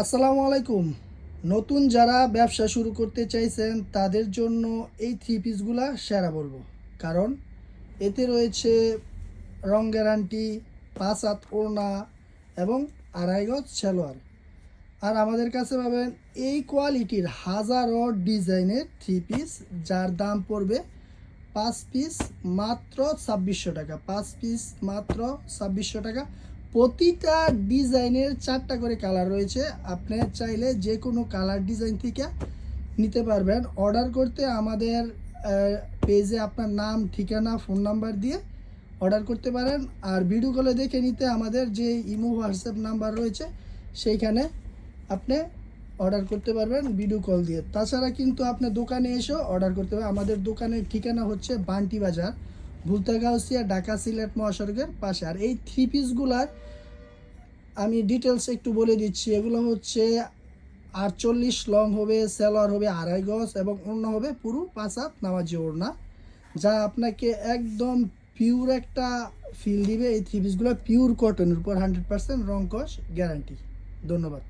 আসসালামু আলাইকুম। নতুন যারা ব্যবসা শুরু করতে চাইছেন, তাদের জন্য এই থ্রি পিসগুলা সেরা বলব। কারণ এতে রয়েছে রং গ্যারান্টি পাঁচ হাত ওড়না এবং আড়াই গজ সালোয়ার। আর আমাদের কাছে পাবেন এই কোয়ালিটির হাজারো ডিজাইনের থ্রি পিস যার দাম পড়বে পাঁচ পিস মাত্র ছাব্বিশশো টাকা। পাঁচ পিস মাত্র ছাব্বিশশো টাকা। প্রতিটা ডিজাইনের চারটা করে কালার রয়েছে। আপনি চাইলে যে কোনো কালার ডিজাইন থেকে নিতে পারবেন। অর্ডার করতে আমাদের পেজে আপনার নাম, ঠিকানা, ফোন নাম্বার দিয়ে অর্ডার করতে পারেন। আর ভিডিও কলে দেখে নিতে আমাদের যে ইমো, হোয়াটসঅ্যাপ নাম্বার রয়েছে, সেইখানে আপনি অর্ডার করতে পারবেন ভিডিও কল দিয়ে। তাছাড়া কিন্তু আপনি দোকানে এসেও অর্ডার করতে পারবেন আমাদের দোকানের ঠিকানা হচ্ছে বান্টি বাজার। ভুলতাগাউসিয়া, ঢাকা সিলেট মহাসড়কের পাশে। আর এই থ্রি পিসগুলার আমি ডিটেলস একটু বলে দিচ্ছি। এগুলো হচ্ছে আটচল্লিশ লং হবে, সেলোয়ার হবে আড়াই গজ এবং অন্য হবে পুরো পাঁচ হাত নামাজি ওড়না, যা আপনাকে একদম পিওর একটা ফিল দিবে। এই থ্রি পিসগুলো পিওর কটনের উপর হান্ড্রেড পার্সেন্ট রং কস গ্যারান্টি ধন্যবাদ।